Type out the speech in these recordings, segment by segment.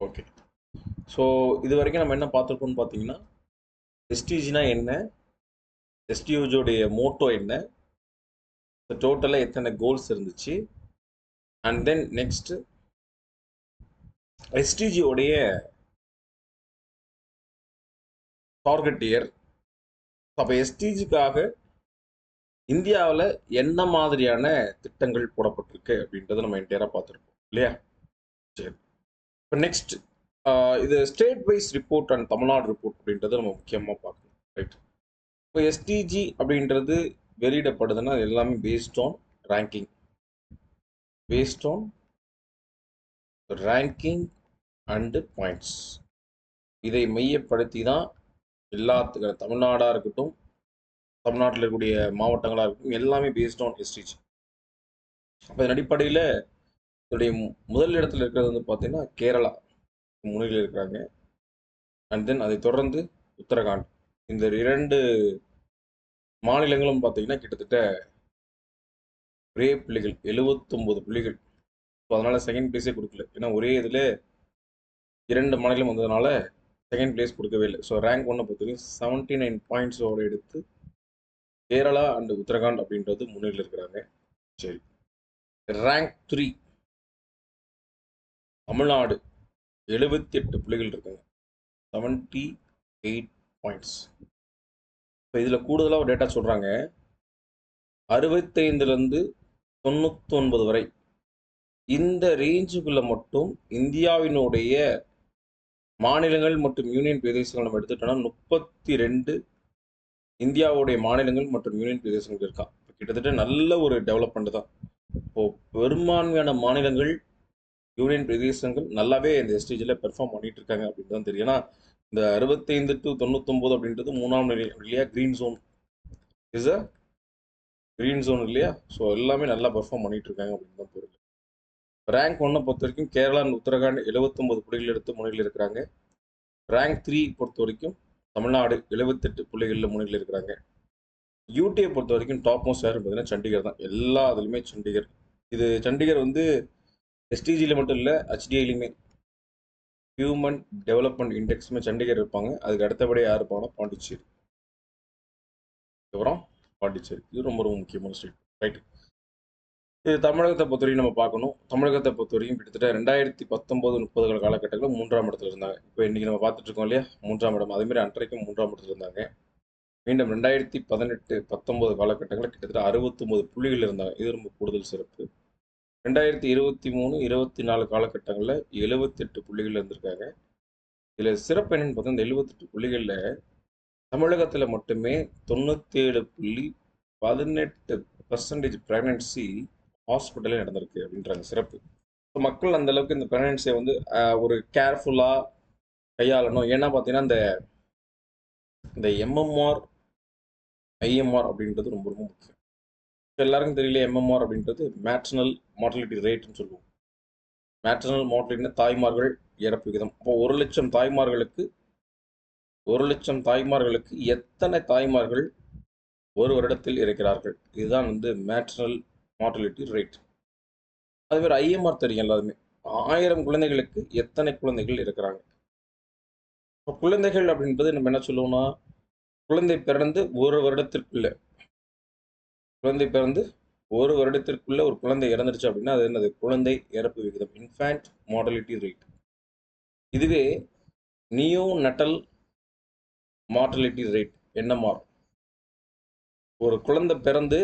Okay. So இது வரைக்கும் நம்ம என்ன பார்த்துருக்கோம்னு பார்த்தீங்கன்னா எஸ்டிஜினா என்ன? எஸ்டியூஜோடைய மோட்டோ என்ன? டோட்டலாக எத்தனை கோல்ஸ் இருந்துச்சு? அண்ட் தென் நெக்ஸ்ட் எஸ்டிஜியோடைய டார்கெட் இயர் அப்போ எஸ்டிஜிக்காக இந்தியாவில் என்ன மாதிரியான திட்டங்கள் போடப்பட்டிருக்கு அப்படின்றத நம்ம என்டையராக பார்த்துருக்கோம் இல்லையா? சரி. இப்போ நெக்ஸ்ட் இது state wise report and Tamil Nadu report அப்படின்றத நம்ம முக்கியமாக பார்க்கணும் ரைட் இப்போ எஸ்டிஜி அப்படின்றது வெளியிடப்படுதுன்னா எல்லாமே based on ranking based on ranking and points இதை மையப்படுத்தி தான் எல்லாத்துக்கு தமிழ்நாடாக இருக்கட்டும் தமிழ்நாட்டில் இருக்கக்கூடிய மாவட்டங்களாக இருக்கட்டும் எல்லாமே பேஸ்ட் ஆன் எஸ்டிஜி அப்போ இதன் அடிப்படையில் இதோடைய மு- முதல் இடத்துல இருக்கிறது வந்து பார்த்தீங்கன்னா கேரளா முன்னிலையில் இருக்கிறாங்க. அண்ட் தென் அதை தொடர்ந்து உத்தரகாண்ட். இந்த இரண்டு மாநிலங்களும் பார்த்தீங்கன்னா கிட்டத்தட்ட ஒரே புள்ளிகள் எழுவத்தொம்பது புள்ளிகள். ஸோ அதனால் செகண்ட் பிளேஸே கொடுக்கல. ஏன்னா ஒரே இதில் இரண்டு மாநிலம் வந்ததுனால செகண்ட் பிளேஸ் கொடுக்கவே இல்லை. ஸோ ரேங்க் ஒன்றை பொறுத்தவரைக்கும் செவன்ட்டி நைன் பாயிண்ட்ஸோடு எடுத்து கேரளா அண்ட் உத்தரகாண்ட் அப்படின்றது முன்னிலையில் இருக்கிறாங்க. சரி. ரேங்க் த்ரீ தமிழ்நாடு எழுபத்தி எட்டு புள்ளிகள் இருக்குங்க. செவன்ட்டி எயிட் பாயிண்ட்ஸ் இப்போ இதில் கூடுதலாக ஒரு டேட்டா சொல்கிறாங்க அறுபத்தைந்துலேருந்து தொண்ணூத்தொன்பது வரை இந்த ரேஞ்சுக்குள்ளே மட்டும் இந்தியாவினுடைய மாநிலங்கள் மற்றும் யூனியன் பிரதேசங்கள் நம்ம எடுத்துட்டோம்னா முப்பத்தி ரெண்டு இந்தியாவுடைய மாநிலங்கள் மற்றும் யூனியன் பிரதேசங்கள் இருக்கா. கிட்டத்தட்ட நல்ல ஒரு டெவலப்மெண்ட் தான். இப்போ பெரும்பான்மையான மாநிலங்கள் யூனியன் பிரதேசங்கள் நல்லாவே இந்த எஸ்டேஜில் பெர்ஃபார்ம் பண்ணிட்டு இருக்காங்க அப்படின்னு தான் தெரியும். ஏன்னா இந்த அறுபத்தைந்து டு தொண்ணூத்தொம்பது அப்படின்றது மூணாம் நிலை இல்லையா? Green zone is a green zone இல்லையா? ஸோ எல்லாமே நல்லா பெர்ஃபார்ம் பண்ணிட்டு இருக்காங்க அப்படின்னு தான் பொருள். ரேங்க் ஒன்றை பொறுத்த வரைக்கும் கேரளா அண்ட் உத்தரகாண்ட் எழுபத்தொம்பது புள்ளிகள் எடுத்து முனையில் இருக்கிறாங்க. ரேங்க் த்ரீ பொறுத்த வரைக்கும் தமிழ்நாடு எழுபத்தெட்டு புள்ளிகளில் முனையில் இருக்கிறாங்க. யூடியை பொறுத்த வரைக்கும் டாப் மோஸ்ட் யாரும் பார்த்தீங்கன்னா சண்டிகர் தான். எல்லா இதுலையுமே சண்டிகர். இது சண்டிகர் வந்து எஸ்டிஜியில் மட்டும் இல்லை ஹெச்டிஐலையுமே ஹியூமன் டெவலப்மெண்ட் இண்டெக்ஸுமே சண்டிகர் இருப்பாங்க. அதுக்கு அடுத்தபடியாக யார் இருப்பாங்கன்னா பாண்டிச்சேரி. அப்புறம் பாண்டிச்சேரி. இது ரொம்ப ரொம்ப முக்கியமான ஸ்டேட் ரைட் இது தமிழகத்தை பொறுத்தவரைக்கும் நம்ம பார்க்கணும். தமிழகத்தை பொறுத்தவரையும் கிட்டத்தட்ட ரெண்டாயிரத்தி பத்தொம்போது முப்பதுகள் காலகட்டத்தில் மூன்றாம் இடத்துல இருந்தாங்க. இப்போ இன்றைக்கி நம்ம பார்த்துட்டு இருக்கோம் இல்லையா? மூன்றாம் இடம். அதேமாதிரி அன்றைக்கும் மூன்றாம் இடத்துல இருந்தாங்க. மீண்டும் ரெண்டாயிரத்தி பதினெட்டு பத்தொம்போது காலகட்டங்களில் கிட்டத்தட்ட அறுபத்தொம்போது புள்ளிகள் இருந்தாங்க. இது ரொம்ப கூடுதல் சிறப்பு. ரெண்டாயிரத்தி இருபத்தி மூணு இருபத்தி நாலு காலகட்டங்களில் எழுபத்தெட்டு புள்ளிகள் இருந்திருக்காங்க. இதில் சிறப்பு என்னன்னு பார்த்தா இந்த எழுபத்தெட்டு புள்ளிகளில் தமிழகத்தில் மட்டுமே தொண்ணூற்றேழு புள்ளி பதினெட்டு பர்சன்டேஜ் ப்ரெக்னன்சி ஹாஸ்பிட்டலே நடந்திருக்கு அப்படின்றாங்க சிறப்பு. ஸோ மக்கள் அந்த அளவுக்கு இந்த ப்ரெக்னன்சியை வந்து ஒரு கேர்ஃபுல்லாக கையாளணும். ஏன்னா பார்த்தீங்கன்னா இந்த இந்த எம்எம்ஆர் ஐஎம்ஆர் அப்படின்றது ரொம்ப ரொம்ப முக்கியம். எல்லாருக்கும் தெரியல எம்எம்ஆர் அப்படின்றது மேட்ரனல் மார்டலிட்டி ரேட்னு சொல்லுவோம். மேட்ரனல் மார்டலிட்டினா தாய்மார்கள் இறப்பு விகிதம். அப்போ ஒரு லட்சம் தாய்மார்களுக்கு ஒரு லட்சம் தாய்மார்களுக்கு எத்தனை தாய்மார்கள் ஒரு வருடத்தில் இறக்கிறார்கள்? இதுதான் வந்து மேட்ரனல் மார்டலிட்டி ரேட் அதுவே மாதிரி ஐஎம்ஆர் தெரியும் எல்லாருமே. ஆயிரம் குழந்தைகளுக்கு எத்தனை குழந்தைகள் இருக்கிறாங்க இப்போ குழந்தைகள் அப்படின்றது நம்ம என்ன சொல்லுவோம்னா குழந்தை பிறந்து ஒரு வருடத்திற்குள்ள குழந்தை பிறந்து ஒரு வருடத்திற்குள்ளே ஒரு குழந்தை இறந்துருச்சு அப்படின்னா அது என்னது? குழந்தை இறப்பு விகிதம். இன்ஃபேண்ட் மார்டலிட்டி ரேட் இதுவே neonatal mortality rate NMR ஒரு குழந்தை பிறந்து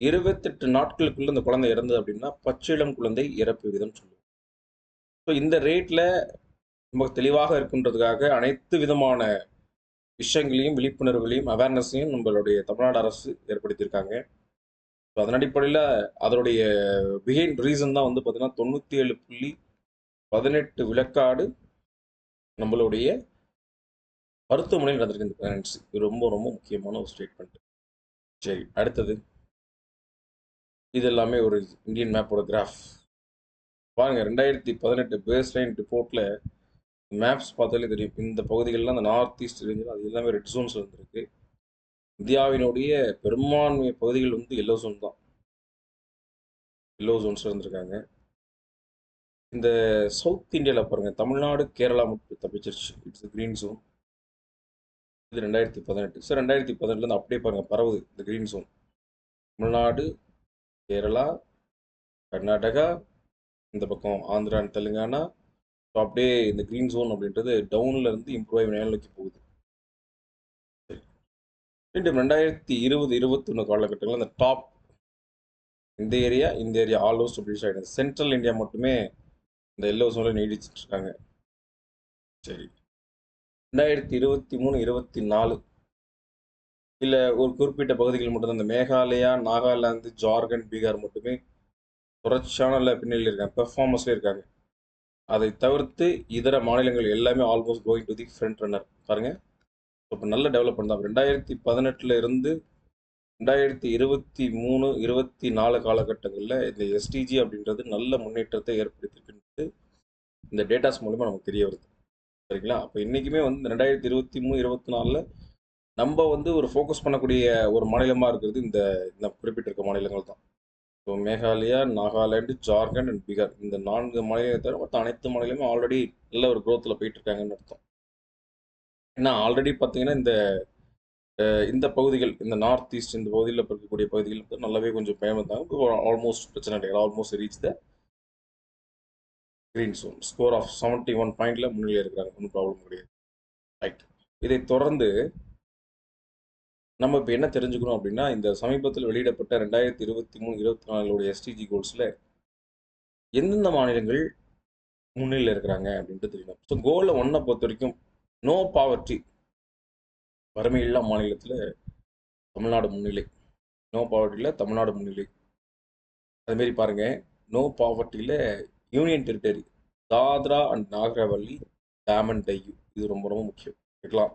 இருபத்தெட்டு நாட்களுக்குள்ள இந்த குழந்தை இறந்தது அப்படின்னா பச்சிளம் குழந்தை இறப்பு விகிதம் சொல்லுவோம். ஸோ இந்த ரேட்டில் நமக்கு தெளிவாக இருக்குன்றதுக்காக அனைத்து விதமான விஷயங்களையும் விழிப்புணர்வுகளையும் அவேர்னஸையும் நம்மளுடைய தமிழ்நாடு அரசு ஏற்படுத்தியிருக்காங்க. ஸோ அதன் அடிப்படையில் அதனுடைய பிஹைண்ட் ரீசன் தான் வந்து பார்த்திங்கன்னா தொண்ணூற்றி ஏழு புள்ளி பதினெட்டு விளக்காடு நம்மளுடைய மருத்துவமனையில் நடந்திருக்கு இந்த பிரெக்னன்சி இது ரொம்ப ரொம்ப முக்கியமான ஒரு ஸ்டேட்மெண்ட் சரி அடுத்தது. இது எல்லாமே ஒரு இந்தியன் மேப்போட கிராஃப் பாருங்கள் ரெண்டாயிரத்தி பதினெட்டு பேஸ் லைன் ரிப்போர்ட்டில் மேப்ஸ் பார்த்தாலே தெரியும். இந்த பகுதிகளெலாம் அந்த நார்த் ஈஸ்ட் ரேஞ்சில் அது எல்லாமே ரெட் ஜோன்ஸ் இருந்திருக்கு இந்தியாவினுடைய பெரும்பான்மை பகுதிகள் வந்து எல்லோ ஜோன் தான். எல்லோ ஜோன்ஸ் இருந்திருக்காங்க இந்த சவுத் இந்தியாவில் பாருங்கள் தமிழ்நாடு கேரளா மட்டும் தப்பிச்சிருச்சு. இட்ஸ் கிரீன் ஜோன் இது ரெண்டாயிரத்தி பதினெட்டு. சார் ரெண்டாயிரத்தி பதினெட்டுலேருந்து அப்படியே பாருங்கள் பரவுது இந்த கிரீன் ஜோன் தமிழ்நாடு கேரளா கர்நாடகா இந்த பக்கம் ஆந்திரா அண்ட் தெலுங்கானா ஸோ அப்படியே இந்த க்ரீன் ஜோன் அப்படின்றது டவுன்ல இருந்து இம்ப்ரூவ் ஆகி மேல் நோக்கி போகுது. சரி. மீண்டும் ரெண்டாயிரத்தி இருபது இருபத்தொன்று காலகட்டங்களில் அந்த டாப் இந்த ஏரியா இந்த ஏரியா ஆல்மோஸ்ட் அப்படி ஆகிடுது சென்ட்ரல் இந்தியா மட்டுமே இந்த எல்லோ ஜோனில் நீடிச்சிட்டு இருக்காங்க. சரி. ரெண்டாயிரத்தி இருபத்தி மூணு இருபத்தி நாலு இல்லை ஒரு குறிப்பிட்ட பகுதிகள் மட்டும்தான் இந்த மேகாலயா நாகாலாந்து ஜார்க்கண்ட் பீகார் மட்டுமே தொடர்ச்சியான பின்னணியில் இருக்காங்க பெர்ஃபார்மன்ஸ்லேயே இருக்காங்க. அதை தவிர்த்து இதர மாநிலங்கள் எல்லாமே almost going to the front runner பாருங்க. இப்போ நல்ல டெவலப்மெண்ட் தான். ரெண்டாயிரத்தி பதினெட்டுல இருந்து ரெண்டாயிரத்தி இருபத்தி மூணு இருபத்தி நாலு காலகட்டங்களில் இந்த எஸ்டிஜி அப்படின்றது நல்ல முன்னேற்றத்தை ஏற்படுத்தியிருக்குன்றது இந்த டேட்டாஸ் மூலிமா நமக்கு தெரிய வருது. சரிங்களா? அப்போ இன்றைக்குமே வந்து ரெண்டாயிரத்தி இருபத்தி மூணு இருபத்தி நாலில் நம்ம வந்து ஒரு ஃபோக்கஸ் பண்ணக்கூடிய ஒரு மாநிலமாக இருக்கிறது இந்த இந்த குறிப்பிட்டிருக்க மாநிலங்கள் தான். So Meghalaya Nagaland Jharkhand and Bihar. இந்த நான்கு மாநிலத்தை தவிர மற்ற அனைத்து மாநிலமும் ஆல்ரெடி நல்ல ஒரு க்ரோத்தில் போயிட்டு இருக்காங்கன்னு அர்த்தம். ஏன்னா ஆல்ரெடி பார்த்தீங்கன்னா இந்த இந்த பகுதிகள் இந்த நார்த் ஈஸ்ட் இந்த பகுதியில் இருக்கக்கூடிய பகுதிகள் வந்து நல்லாவே கொஞ்சம் பயம் இருந்தாங்க இப்போ ஆல்மோஸ்ட் பிரச்சனை கிடையாது. Almost reach the green zone score of seventy one பாயிண்ட்ல முன்னிலையில் இருக்கிறாங்க. ஒன்றும் ப்ராப்ளம் கிடையாது. ரைட் இதை தொடர்ந்து நம்ம இப்போ என்ன தெரிஞ்சுக்கணும் அப்படின்னா இந்த சமீபத்தில் வெளியிடப்பட்ட ரெண்டாயிரத்தி இருபத்தி மூணு இருபத்தி நாலுடைய எஸ்டிஜி கோல்ஸில் எந்தெந்த மாநிலங்கள் முன்னிலையில் இருக்கிறாங்க அப்படின்ட்டு தெரியணும். ஸோ கோலில் ஒன்றை பொறுத்த வரைக்கும் நோ பாவர்ட்டி வறுமையில்லா மாநிலத்தில் தமிழ்நாடு முன்னிலை. நோ பாவர்ட்டியில் தமிழ்நாடு முன்னிலை. அதுமாரி பாருங்கள் no பாவர்ட்டியில் union territory Dadra and Nagar Haveli Daman and Diu இது ரொம்ப ரொம்ப முக்கியம். கேட்கலாம்.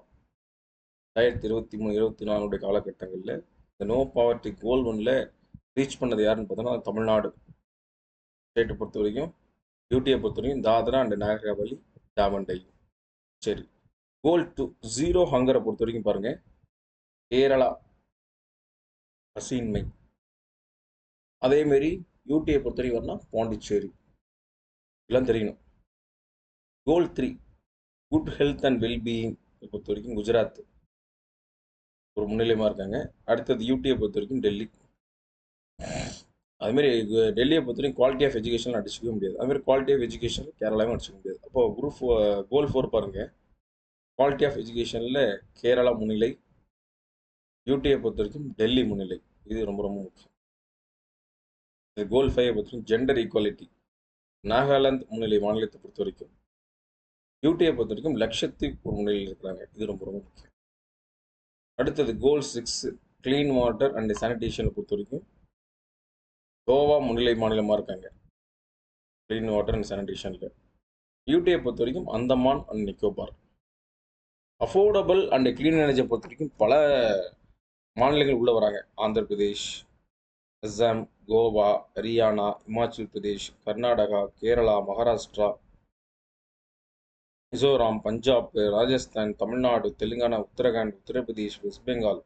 ரெண்டாயிரத்தி இருபத்தி மூணு இருபத்தி நாலுடைய காலகட்டங்களில் இந்த நோ பாவர்ட்டி கோல் ஒன்ல ரீச் பண்ணது யாருன்னு பார்த்தோன்னா தமிழ்நாடு. ஸ்டேட்டை பொறுத்த வரைக்கும் டியூட்டியை பொறுத்த வரைக்கும் தாதரா அண்ட் நாகரவல்லி டாமண்டை சரி. கோல் டூ ஜீரோ ஹங்கரை பொறுத்த வரைக்கும் பாருங்க. கேரளா. பசியின்மை. அதேமாரி யூடியை பொறுத்த வரைக்கும் வரணும் பாண்டிச்சேரி. இதெல்லாம் தெரியணும். Goal three good health and wellbeing பொறுத்த வரைக்கும் குஜராத். ஒரு முன்னிலையமாக இருக்காங்க. அடுத்தது யூடியை பொறுத்த வரைக்கும் டெல்லி. அதுமாரி டெல்லியை பொறுத்த வரைக்கும் குவாலிட்டி ஆஃப் எஜுகேஷன் அடிச்சிக்க முடியாது. அதுமாரி குவாலிட்டி ஆஃப் எஜுகேஷன் கேரளாவும் அடிச்சிக்க முடியாது. அப்போ குரூப் கோல் ஃபோர் பாருங்கள் குவாலிட்டி ஆஃப் எஜுகேஷனில் கேரளா முன்னிலை யூடியை பொறுத்த வரைக்கும் டெல்லி முன்னிலை. இது ரொம்ப ரொம்ப முக்கியம். இது கோல் ஃபைவை பொறுத்த வரைக்கும் ஜெண்டர் ஈக்குவாலிட்டி நாகாலாந்து முன்னிலை மாநிலத்தை பொறுத்த வரைக்கும். யூடியை பொறுத்த வரைக்கும் லட்சத்தீப் ஒரு முன்னிலையில் இருக்கிறாங்க. இது ரொம்ப ரொம்ப முக்கியம். அடுத்தது goal six clean water and சானிடேஷனை பொறுத்த வரைக்கும் கோவா முன்னிலை மாநிலமாக இருக்காங்க. க்ளீன் வாட்டர் அண்ட் சானிடேஷனில் யூடியை பொறுத்த வரைக்கும் Andaman and Nicobar. Affordable and clean எனர்ஜியை பொறுத்த வரைக்கும் பல மாநிலங்கள் உள்ளே வராங்க. ஆந்திர பிரதேஷ் அஸ்ஸாம் கோவா ஹரியானா இமாச்சல் பிரதேஷ் கர்நாடகா கேரளா மகாராஷ்டிரா மிசோராம் பஞ்சாப் ராஜஸ்தான் தமிழ்நாடு தெலுங்கானா உத்தரகாண்ட் உத்தரப்பிரதேஷ் வெஸ்ட் பெங்கால்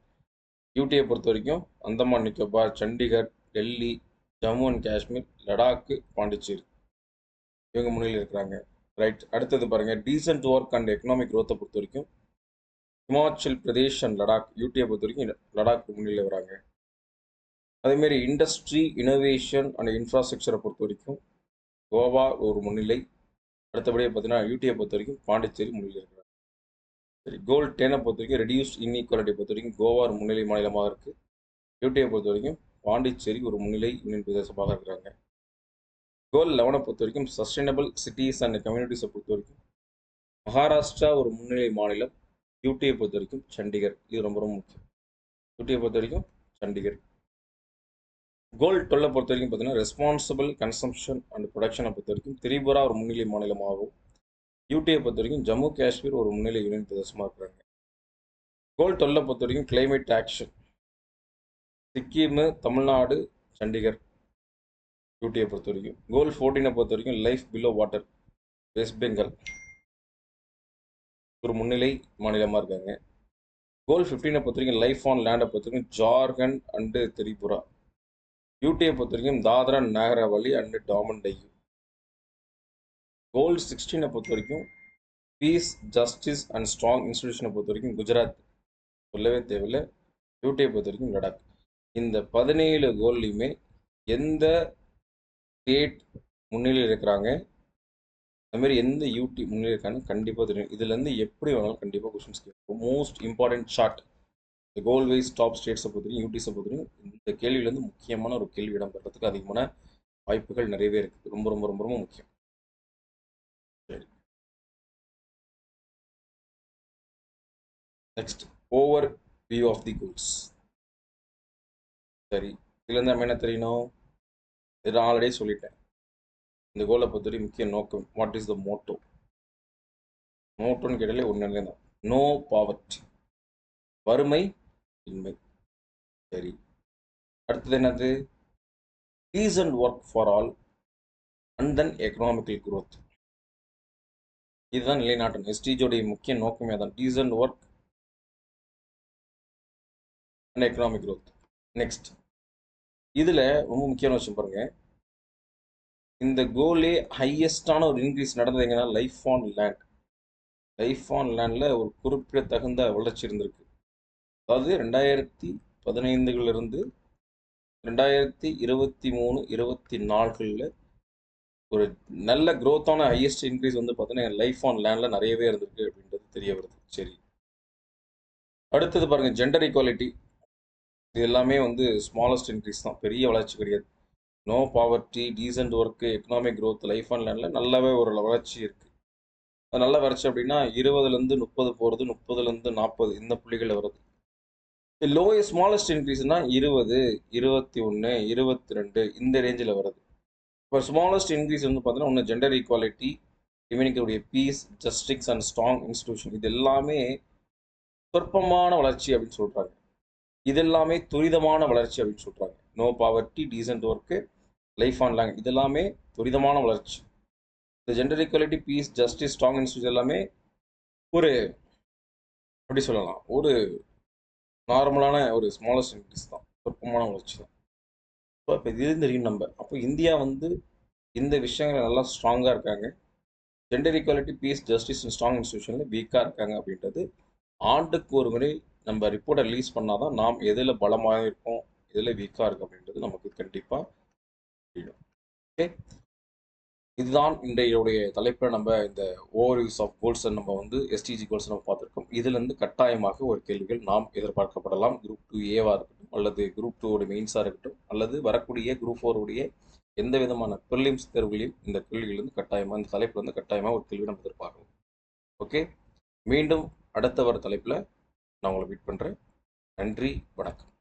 யூடியை பொறுத்த வரைக்கும் அந்தமான் நிக்கோபார் சண்டிகர் டெல்லி ஜம்மு அண்ட் காஷ்மீர் லடாக்கு பாண்டிச்சேரி. இவங்க முன்னிலையில் இருக்கிறாங்க. ரைட் அடுத்தது பாருங்கள் டீசென்ட் ஒர்க் அண்ட் எக்கனாமிக் க்ரோத்தை பொறுத்த வரைக்கும் ஹிமாச்சல் பிரதேஷ் அண்ட் லடாக் யூடியை பொறுத்த வரைக்கும் லடாக்கு முன்னிலையில் வராங்க. அதேமாரி இண்டஸ்ட்ரி இனோவேஷன் அண்ட் இன்ஃப்ராஸ்ட்ரக்சரை பொறுத்த வரைக்கும் கோவா ஒரு முன்னிலை. அடுத்தபடியாக பார்த்தீங்கன்னா யூடியை பொறுத்த வரைக்கும் பாண்டிச்சேரி முன்னிலை இருக்கிறார். சரி கோல் டெனை பொறுத்த வரைக்கும் ரெடியூஸ்ட் இன்இக்வாலிட்டி பொறுத்த வரைக்கும் கோவா ஒரு முன்னிலை மாநிலமாக இருக்குது யூடியை பொறுத்த வரைக்கும் பாண்டிச்சேரி ஒரு முன்னிலை யூனியன் பிரதேசமாக இருக்கிறாங்க. கோல் லெவனை பொறுத்த வரைக்கும் சஸ்டைனபிள் சிட்டிஸ் அண்ட் கம்யூனிட்டிஸை பொறுத்த வரைக்கும் மகாராஷ்டிரா ஒரு முன்னிலை மாநிலம். யூடியை பொறுத்த வரைக்கும் சண்டிகர். இது ரொம்ப ரொம்ப முக்கியம். யூடியை பொறுத்த வரைக்கும் சண்டிகர். கோல்டு டுவெல்லை பொறுத்த வரைக்கும் பார்த்தீங்கன்னா ரெஸ்பான்சிபிள் கன்சம்ஷன் அண்ட் ப்ரொடக்ஷனை பொறுத்த வரைக்கும் திரிபுரா ஒரு முன்னிலை மாநிலமாகவும் யூடியை பொறுத்த வரைக்கும் ஜம்மு காஷ்மீர் ஒரு முன்னிலை யூனியன் பிரதேசமாக இருக்கிறாங்க. கோல்டு டுவெல்லை பொறுத்த வரைக்கும் கிளைமேட் ஆக்ஷன் சிக்கிம் தமிழ்நாடு சண்டிகர் யூடியை பொறுத்த வரைக்கும் கோல் ஃபோர்டீனை பொறுத்த வரைக்கும் life below water west Bengal ஒரு முன்னிலை மாநிலமாக இருக்காங்க. கோல் ஃபிஃப்டீனை பொறுத்த வரைக்கும் லைஃப் ஆன் லேண்டை பொறுத்த வரைக்கும் ஜார்க்கண்ட் அண்டு திரிபுரா. யூடியை பொறுத்த வரைக்கும் தாத்ரா நாகரவலி அண்டு டாமன் டையூ கோல் சிக்ஸ்டீனை பொறுத்த வரைக்கும் பீஸ் ஜஸ்டிஸ் அண்ட் ஸ்ட்ராங் இன்ஸ்டிடியூஷனை பொறுத்த வரைக்கும் குஜராத் சொல்லவே தேவையில்லை. யூடியை பொறுத்த வரைக்கும் லடாக். இந்த பதினேழு கோல்லையுமே எந்த ஸ்டேட் முன்னிலையில் இருக்கிறாங்க? அதுமாரி எந்த யூடி முன்னிலை இருக்கான்னு கண்டிப்பாக தெரியும். இதுலேருந்து எப்படி வேணாலும் கண்டிப்பாக கொஷின்ஸ் கேட்கும் மோஸ்ட் இம்பார்ட்டன்ட் ஷார்ட் இந்த கோல் வைஸ் டாப் ஸ்டேட்ஸை பொறுத்தவரைக்கும் யூடிஸை பொறுத்தவரைக்கும் இந்த கேள்வியிலேருந்து முக்கியமான ஒரு கேள்வி இடம்பெறதுக்கு அதிகமான வாய்ப்புகள் நிறையவே இருக்குது. ரொம்ப ரொம்ப ரொம்ப ரொம்ப முக்கியம். சரி. Next overview of the goals சரி இதுலேருந்து நம்ம என்ன தெரியணும்? இது ஆல்ரெடி சொல்லிட்டேன். இந்த கோலை பொறுத்தவரை முக்கிய நோக்கம். வாட் இஸ் த மோட்டோ மோட்டோன்னு கேட்டாலே ஒன்று தான் நோ பாவர்ட்டி வறுமை இன்மை. சரி. அடுத்தது என்னது? Decent work for all and then economical growth இதுதான் நிலைநாட்டம் எஸ்டிஜோடைய முக்கிய நோக்கமே தான் decent work and economic growth next இதில் ரொம்ப முக்கியமான விஷயம் பாருங்க. இந்த கோலே ஹையஸ்டான ஒரு இன்க்ரீஸ் நடந்தது எங்கன்னா life on land life on லேண்டில் ஒரு குறிப்பிடத்தகுந்த வளர்ச்சி இருந்திருக்கு. அதாவது ரெண்டாயிரத்தி பதினைந்துகளிலிருந்து ரெண்டாயிரத்தி இருபத்தி மூணு இருபத்தி நாலுகளில் ஒரு நல்ல க்ரோத்தான ஹையஸ்ட் இன்க்ரீஸ் வந்து பார்த்தீங்கன்னா லைஃப் ஆன் லேண்டில் நிறையவே இருந்திருக்கு அப்படின்றது தெரிய வருது. சரி. அடுத்தது பாருங்கள் ஜெண்டர் ஈக்குவாலிட்டி இது எல்லாமே வந்து ஸ்மாலஸ்ட் இன்க்ரீஸ் தான். பெரிய வளர்ச்சி கிடையாது. No poverty decent work economic growth life and லேண்டில் நல்லாவே ஒரு வளர்ச்சி இருக்குது அது நல்ல வளர்ச்சி அப்படின்னா இருபதுலேருந்து முப்பது போகிறது முப்பதுலேருந்து நாற்பது இந்த புள்ளிகளில் வருது லோய ஸ்மாலஸ்ட் இன்க்ரீஸ்னா இருபது இருபத்தி ஒன்று இருபத்தி ரெண்டு இந்த ரேஞ்சில் வருது. இப்போ ஸ்மாலஸ்ட் இன்க்ரீஸ் வந்து பார்த்தீங்கன்னா ஒன்று gender equality இவனுக்குடைய peace justice and strong institution இது எல்லாமே சொற்பமான வளர்ச்சி அப்படின்னு சொல்கிறாங்க இது எல்லாமே துரிதமான வளர்ச்சி அப்படின்னு சொல்கிறாங்க no poverty decent work life on land இது எல்லாமே துரிதமான வளர்ச்சி. இந்த gender equality peace justice strong institution எல்லாமே ஒரு எப்படி சொல்லலாம்? ஒரு நார்மலான ஒரு ஸ்மாலஸ்ட் இன்க்ரீஸ் தான். சொற்பமான வளர்ச்சி தான். ஸோ இப்போ இது தெரியும் நம்ம. அப்போ இந்தியா வந்து இந்த விஷயங்கள் நல்லா ஸ்ட்ராங்காக இருக்காங்க. Gender equality peace justice and strong இன்ஸ்டியூஷனில் வீக்காக இருக்காங்க அப்படின்றது ஆண்டுக்கு ஒரு முறை நம்ம ரிப்போர்ட்டை ரிலீஸ் பண்ணால் தான் நாம் எதில் பலமாக இருக்கோம் எதில் வீக்காக இருக்கும் அப்படின்றது நமக்கு கண்டிப்பாக தெரியும். ஓகே இதுதான் இன்றைய தலைப்பில் நம்ம இந்த ஓவர்வியூஸ் ஆஃப் கோல்ஸை நம்ம வந்து எஸ்டிஜி கோல்ஸ் நம்ம பார்த்துருக்கோம். இதுலேருந்து கட்டாயமாக ஒரு கேள்விகள் நாம் எதிர்பார்க்கப்படலாம். குரூப் டூ ஏவாக இருக்கட்டும் அல்லது குரூப் டூவோட மெயின்ஸாக இருக்கட்டும் அல்லது வரக்கூடிய குரூப் ஃபோருடைய எந்த விதமான பிரிலிம்ஸ் தேர்வுகளையும் இந்த கேள்விகளிலிருந்து கட்டாயமாக இந்த தலைப்பில் வந்து கட்டாயமாக ஒரு கேள்வி நம்ம எதிர்பார்க்கலாம். ஓகே மீண்டும் அடுத்த வர தலைப்பில் நான் உங்களை மீட் பண்ணுறேன் நன்றி வணக்கம்.